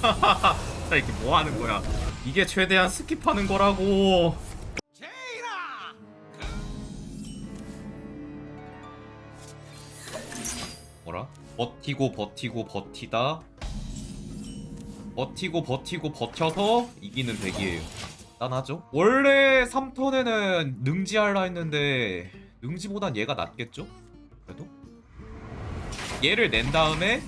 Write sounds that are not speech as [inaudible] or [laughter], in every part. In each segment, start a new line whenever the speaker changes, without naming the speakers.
자 이게 뭐 하는 거야? 이게 최대한 스킵하는 거라고. 뭐라? 버티고 버티고 버티다. 버티고 버티고 버텨서 이기는 덱이에요. 딴하죠? 원래 3턴에는 능지할라 했는데 능지보단 얘가 낫겠죠? 그래도? 얘를 낸 다음에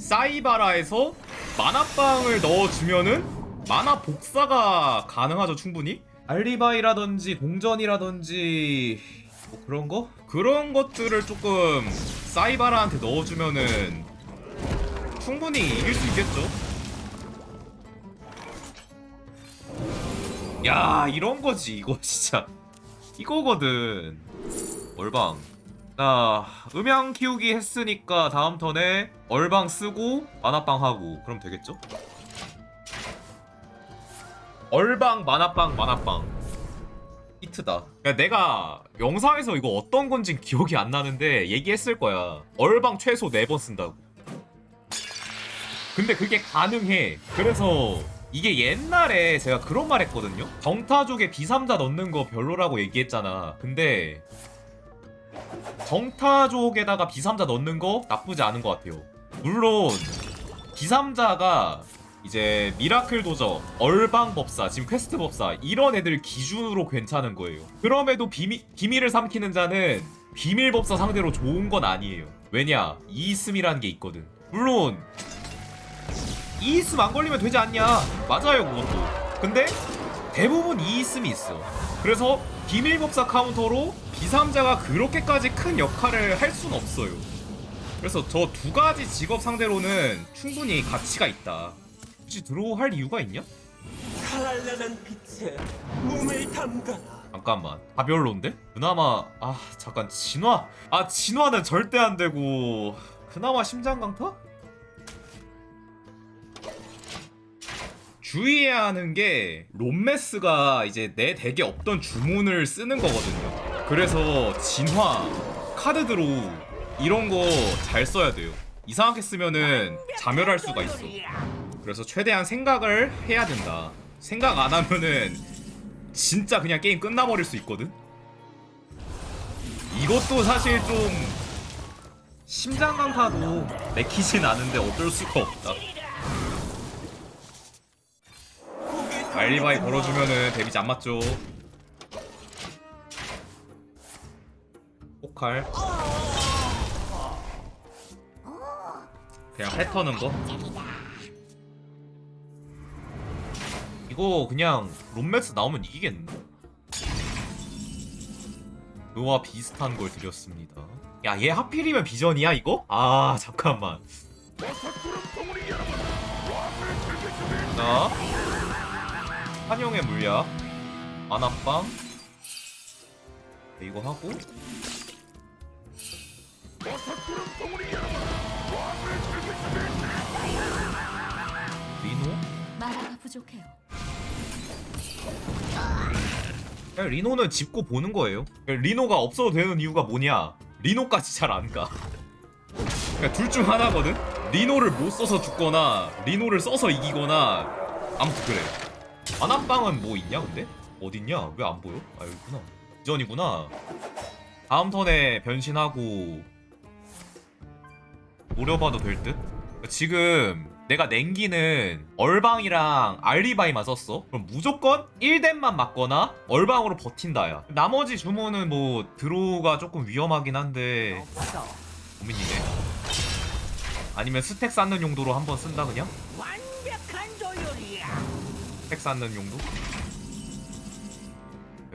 사이바라에서 만화빵을 넣어주면은 만화 복사가 가능하죠 충분히? 알리바이라든지 동전이라든지 뭐 그런 거? 그런 것들을 조금 사이바라한테 넣어주면은 충분히 이길 수 있겠죠? 야 이런 거지. 이거 진짜. 이거거든. 얼방 나 음향 키우기 했으니까 다음 턴에 얼방 쓰고 만화빵 하고 그럼 되겠죠? 얼방 만화빵 만화빵. 히트다. 그러니까 내가 영상에서 이거 어떤 건진 기억이 안 나는데 얘기했을 거야. 얼방 최소 4번 쓴다고. 근데 그게 가능해. 그래서 이게 옛날에 제가 그런 말 했거든요. 정타족에 비삼자 넣는 거 별로라고 얘기했잖아. 근데 정타족에다가 비삼자 넣는 거 나쁘지 않은 것 같아요. 물론 비삼자가 이제 미라클 도저, 얼방 법사, 지금 퀘스트 법사 이런 애들 기준으로 괜찮은 거예요. 그럼에도 비미, 비밀을 삼키는 자는 비밀 법사 상대로 좋은 건 아니에요. 왜냐 이있음이라는 게 있거든. 물론 안 걸리면 되지 않냐? 맞아요 그것도. 근데 대부분 이있음이 있어. 그래서 비밀법사 카운터로 비삼자가 그렇게까지 큰 역할을 할순 없어요. 그래서 저 두 가지 직업 상대로는 충분히 가치가 있다. 굳이 드로우 할 이유가 있냐?
칼날라는 빛에 몸을 담가라.
잠깐만 다 별론데? 그나마 아 잠깐 진화 아 진화는 절대 안 되고 그나마 심장 강타? 주의해야 하는 게 롬메스가 이제 내 덱에 없던 주문을 쓰는 거거든요 그래서 진화 카드 드로우 이런 거 잘 써야 돼요 이상하게 쓰면은 자멸할 수가 있어 그래서 최대한 생각을 해야 된다 생각 안 하면은 진짜 그냥 게임 끝나버릴 수 있거든. 이것도 사실 좀 심장 강타도 내키진 않은데 어쩔 수가 없다. 알리바이 걸어주면은 데미지 안 맞죠. 포칼. 그냥 패턴은 거. 이거 그냥 롬맥스 나오면 이기겠는데? 그와 비슷한 걸 드렸습니다. 야, 얘 하필이면 비전이야, 이거? 아, 잠깐만. 자, 한용의 물약, 만화빵. 네, 이거 하고. 리노?
마라가 부족해요.
그냥 리노는 짚고 보는 거예요. 리노가 없어도 되는 이유가 뭐냐? 리노까지 잘 안 가. 그러니까 둘 중 하나거든. 리노를 못 써서 죽거나 리노를 써서 이기거나 아무튼 그래. 만화빵은 뭐 있냐 근데? 어딨냐? 왜 안 보여? 아 여기구나. 이전이구나. 다음 턴에 변신하고 노려봐도 될 듯? 지금 내가 냉기는 얼방이랑 알리바이만 썼어. 그럼 무조건 1댐만 맞거나 얼방으로 버틴다야. 나머지 주문은 뭐 드로우가 조금 위험하긴 한데 고민이네. 아니면 스택 쌓는 용도로 한번 쓴다 그냥? 스택 쌓는 용도?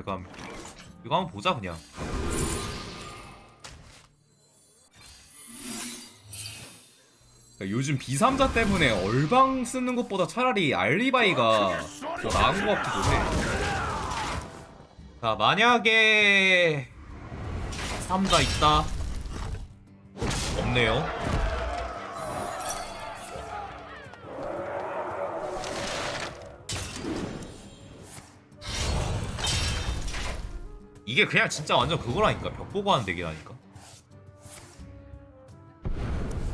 한- 이거 한번 보자 그냥. 그러니까 요즘 비삼자 때문에 얼방 쓰는 것보다 차라리 알리바이가 더 나은 것 같기도 해. 자, 만약에 삼자 있다. 없네요. 이게 그냥 진짜 완전 그거라니까 벽 보고 하는 덱이라니까.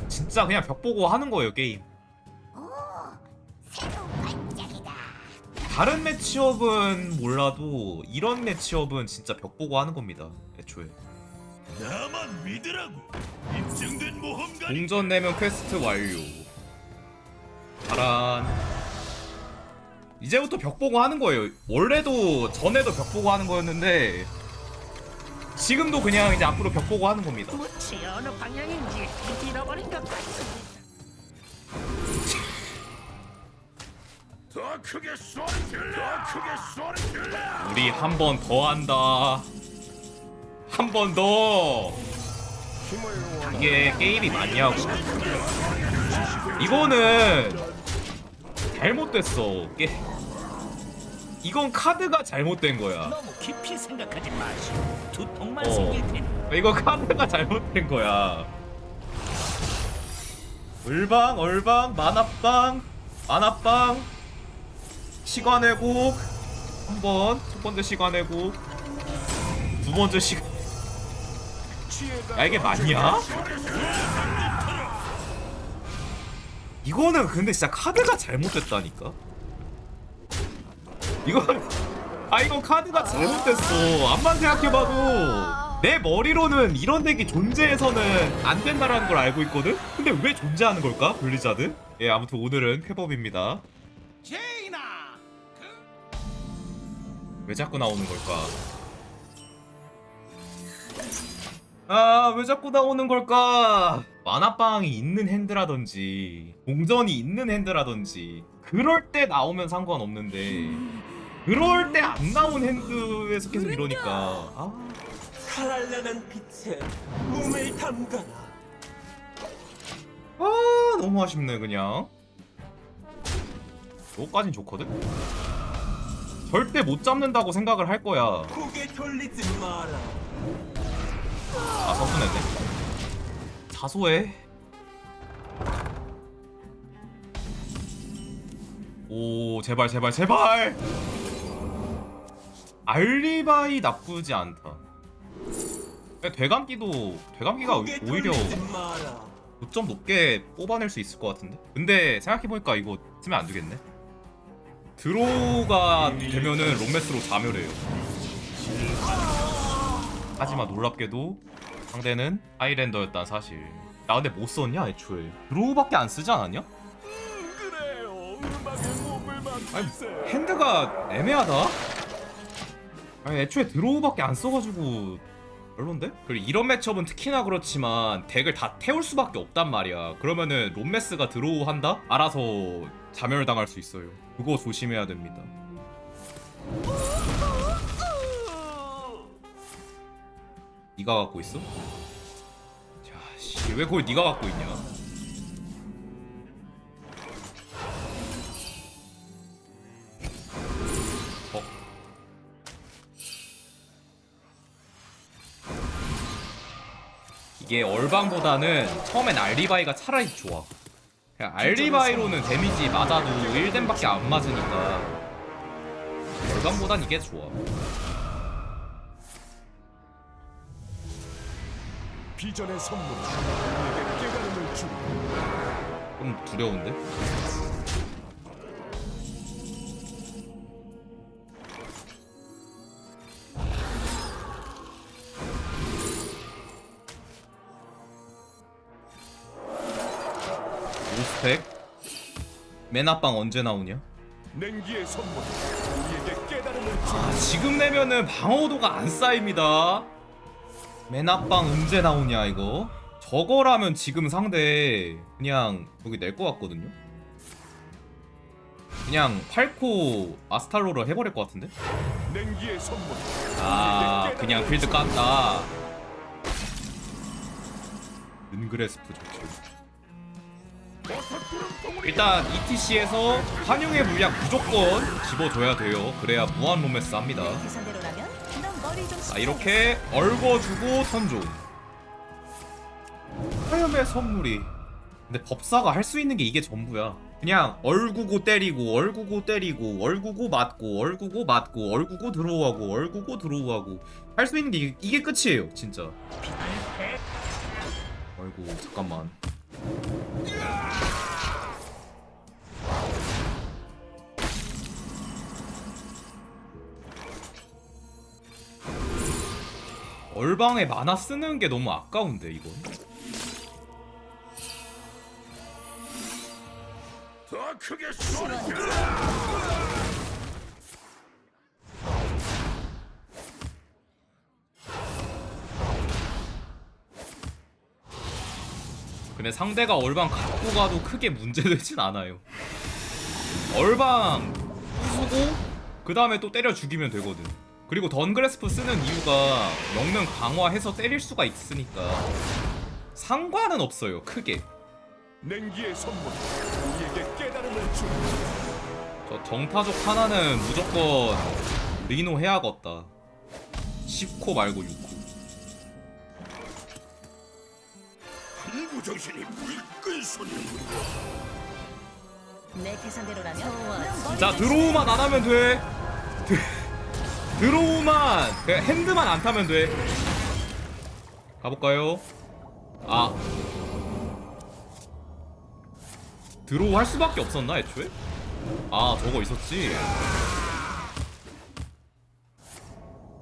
진짜 그냥 벽 보고 하는 거예요 게임. 다른 매치업은 몰라도 이런 매치업은 진짜 벽 보고 하는 겁니다. 애초에.
나만 믿으라고 입증된 모험가니
동전 내면 퀘스트 완료. 잘한. 이제부터 벽 보고 하는 거예요. 원래도 전에도 벽 보고 하는 거였는데 지금도 그냥 이제 앞으로 벽 보고 하는 겁니다.
무치 어느 방향인지 잃어버린 것 같습니다.
더 크게 소리 질러 더 크게 소리 질러
우리 한 번 더 한다. 한 번 더. 이게 게임이 맞냐고. 이거는 잘못됐어. 게... 이건 카드가 잘못된 거야.
너무 깊이 생각하지 마시오. 두통만
어.
생길 테니.
이거 카드가 잘못된 거야. 얼방, 얼방, 만화빵, 만화빵, 시간의 곡, 한 번, 첫 번째 시간의 곡, 두 번째 시간. 야, 이게 맞냐? 이거는 근데 진짜 카드가 잘못됐다니까? 이거, 아, 이거 카드가 잘못됐어. 암만 생각해봐도 내 머리로는 이런 덱이 존재해서는 안 된다라는 걸 알고 있거든? 근데 왜 존재하는 걸까? 블리자드? 예, 아무튼 오늘은 쾌법입니다. 왜 자꾸 나오는 걸까? 아, 왜 자꾸 나오는 걸까? 만화빵이 있는 핸드라든지, 동전이 있는 핸드라든지, 그럴 때 나오면 상관없는데, 그럴 때 안 나온 핸드에서 계속 이러니까, 아,
빛에 몸을 담가라.
아, 너무 아쉽네, 그냥. 요거까진 좋거든? 절대 못 잡는다고 생각을 할 거야.
고개 돌리지 마라.
아 서순했네 자소해 오 제발 제발 제발! 알리바이 나쁘지 않다. 되감기도 되감기가 오히려
돌리지 마라.
5점 높게 뽑아낼 수 있을 것 같은데? 근데 생각해보니까 이거 쓰면 안 되겠네. 드로우가 되면은 롬메스로 자멸해요. 하지만 놀랍게도 상대는 하이랜더였단 사실. 나 근데 못 썼냐 애초에? 드로우밖에 안 쓰지 않았냐? 아니 핸드가 애매하다 아니 애초에 드로우밖에 안 써가지고 별론데? 그리고 이런 매첩은 특히나 그렇지만 덱을 다 태울 수밖에 없단 말이야 그러면은 롬메스가 드로우 한다? 알아서 자멸 당할 수 있어요 그거 조심해야 됩니다 네가 갖고 있어? 자, 씨, 왜 그걸 네가 갖고 있냐? 이게 얼방보다는 처음엔 알리바이가 차라리 좋아. 그냥 알리바이로는 데미지 맞아도 1뎀밖에 안 맞으니까 얼방보단 이게 좋아.
비전의 선물
좀 두려운데? 맨 앞방 언제 나오냐?
냉기의 선물 우리에게 깨달음을
아, 지금 내면은 방어도가 안 쌓입니다. 맨 앞방 언제 나오냐 이거? 저거라면 지금 상대 그냥 여기 낼 것 같거든요. 그냥 팔코 아스탈로를 해버릴 것 같은데?
냉기의 선물
아 그냥 필드. 깐다. 은그레스프 좋죠. 일단 ETC에서 환영의 물약 무조건 집어줘야 돼요. 그래야 무한 로맨스 합니다. 자 이렇게 얼궈주고 선종 화염의 선물이. 근데 법사가 할 수 있는 게 이게 전부야. 그냥 얼구고 때리고 얼구고 때리고 얼구고 맞고 얼구고 맞고 얼구고 들어오고 얼구고 들어오고 할 수 있는 게 이게, 이게 끝이에요 진짜. 아이고 잠깐만 얼방에 만화 쓰는 게 너무 아까운데 이건
더 크게 쏘라!
근데 상대가 얼방 갖고 가도 크게 문제되진 않아요. 얼방 부수고 그 다음에 또 때려 죽이면 되거든. 그리고 던그레스프 쓰는 이유가 영능 강화해서 때릴 수가 있으니까. 상관은 없어요 크게.
냉기의 선물 우리에게 깨달음을
저 정타족 하나는 무조건 리노 해야겠다. 10코 말고 6 코
공부 정신이 물끈 솟는군
내 계산대로라면
자. 드로우만 안 하면 돼. 드, [laughs] 드로우만. 그냥 핸드만 안 타면 돼. 가볼까요? 아. 드로우 할 수밖에 없었나 애초에? 아 저거 있었지?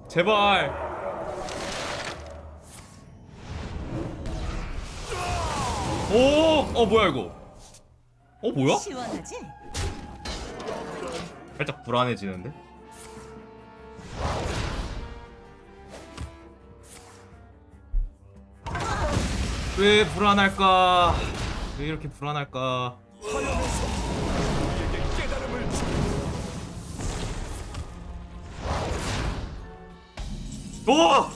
제발 오! 어 뭐야 이거 어 뭐야?
시원하지?
살짝 불안해지는데? 왜 불안할까? 왜 이렇게 불안할까? 오!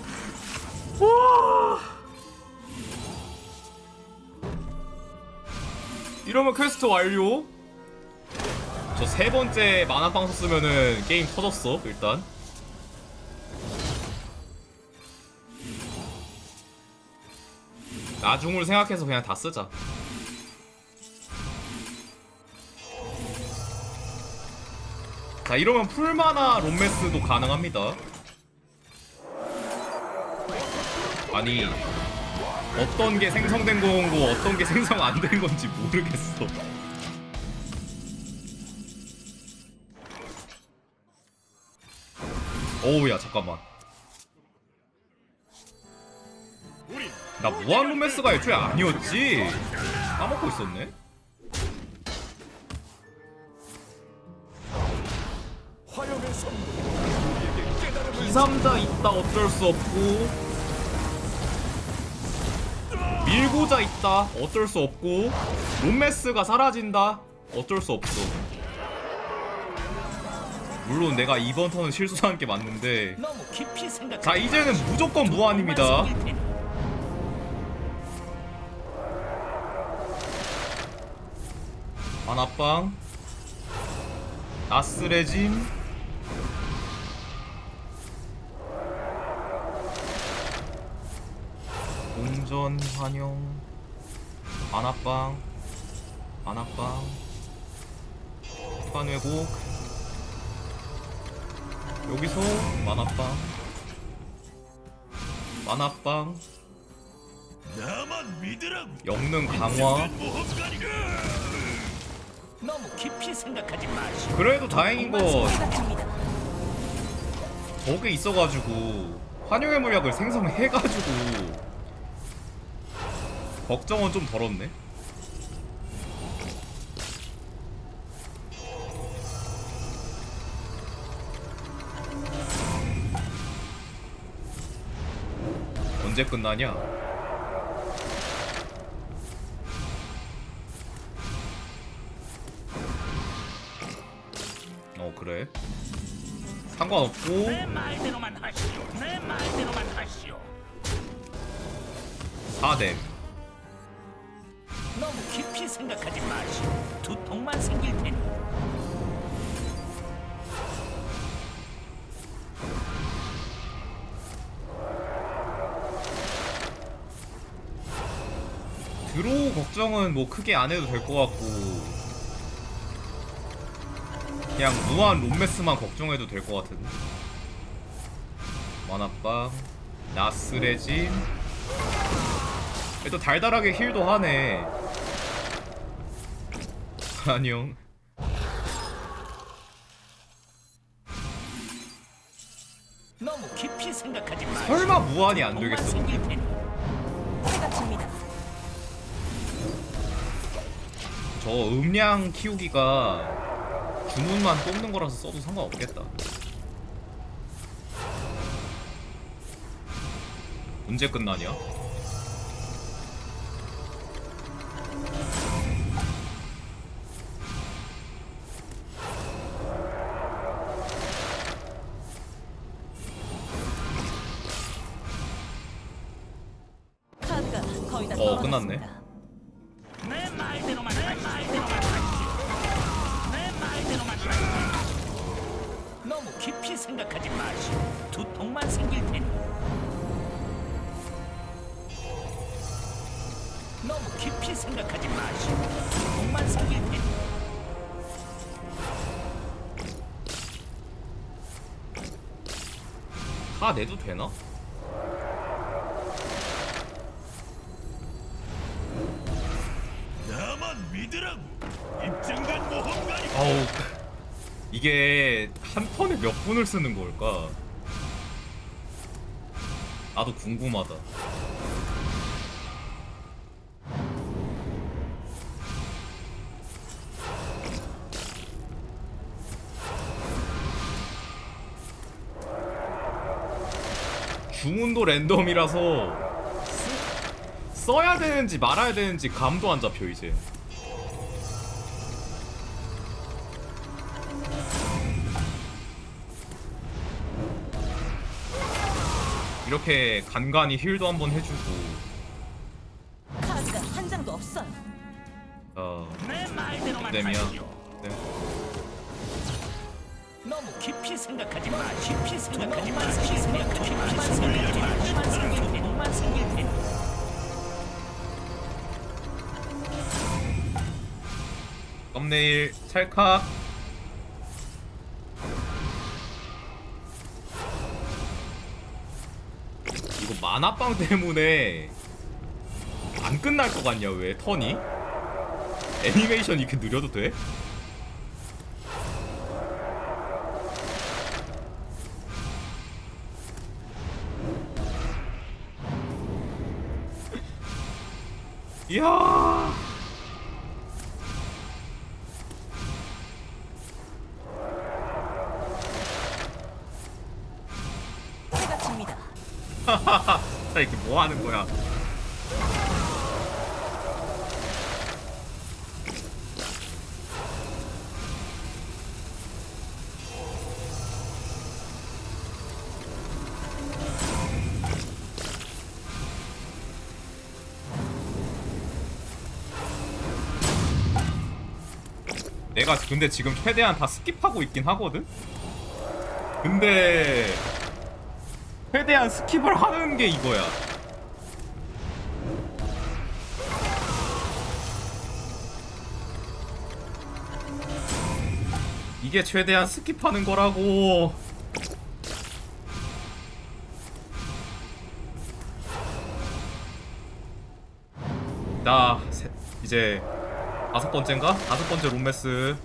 오! 이러면 퀘스트 완료? 저 세 번째 만화방수 쓰면은 게임 터졌어 일단. 나중을 생각해서 그냥 다 쓰자. 자 이러면 풀마나 롬메스도 가능합니다. 아니 어떤 게 생성된 거고 어떤 게 생성 안 된 건지 모르겠어. 어우야 잠깐만. 나 무한 로맨스가 애초에 아니었지. 까먹고 있었네. 2삼자 있다 어쩔 수 없고 밀고자 있다. 어쩔 수 없고 롬메스가 사라진다. 어쩔 수 없어. 물론 내가 이번 턴은 실수한 게 맞는데. 자 이제는 무조건 무한입니다. 만화빵. 나스레짐 공전 환영 만화빵 만화빵 환회곡 여기서 만화빵 만화빵
나만 믿으라고
영능 강화
너무 깊이 생각하지 마시오.
그래도 다행인 건. 저게 있어가지고 환영의 물약을 생성해가지고 걱정은 좀 덜었네. 언제 끝나냐? 어 그래? 상관없고
내 말대로만 하시오. 내 말대로만 하시오.
4댐 걱정은 뭐 크게 안 해도 될 것 같고. 그냥 무한 롬메스만 걱정해도 될 것 같은데. 만화빵 나스레짐 또 달달하게 힐도 하네. 안녕
너무 깊이 생각하지 마시오.
설마 무한이 안 되겠어 저 음량 키우기가 주문만 뽑는 거라서 써도 상관없겠다 언제 끝나냐?
너무 깊이 생각하지 마시오 두통만 생길 테니
다 내도 되나?
나만 믿으라고. 입장간 모험가니.
아우 이게 한 턴에 몇 분을 쓰는 걸까? 나도 궁금하다. 주문도 랜덤이라서 쓰- 써야 되는지 말아야 되는지 감도 안 잡혀 이제. 이렇게 간간히 힐도 한번 해주고
카드가 한 장도 없어요.
어내말 하시오
네.
너무 깊이 생각하지 마. 깊이 생각하지 마. 깊이 생각하지 마. 깊이 생각하지 마. 두통만 생길 테니.
썸네일 찰칵 이거 만화빵 때문에 안 끝날 것 같냐 왜 턴이? 애니메이션 이렇게 느려도 돼? 이야
해가 칩니다. [laughs]
자 이게 뭐 하는 거야? 근데 지금 최대한 다 스킵하고 있긴 하거든? 근데 최대한 스킵을 하는 게 이거야. 이게 최대한 스킵하는 거라고. 나 세- 이제 다섯 번째인가? 다섯 번째 롬메스.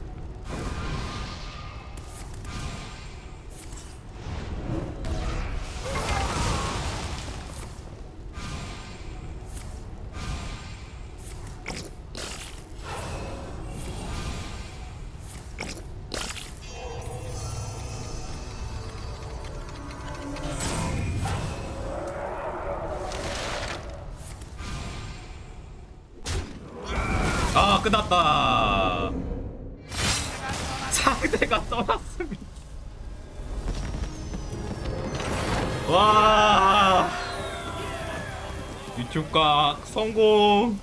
끝났다. 상대가 떠났습니다. 와. 유튜브 각 성공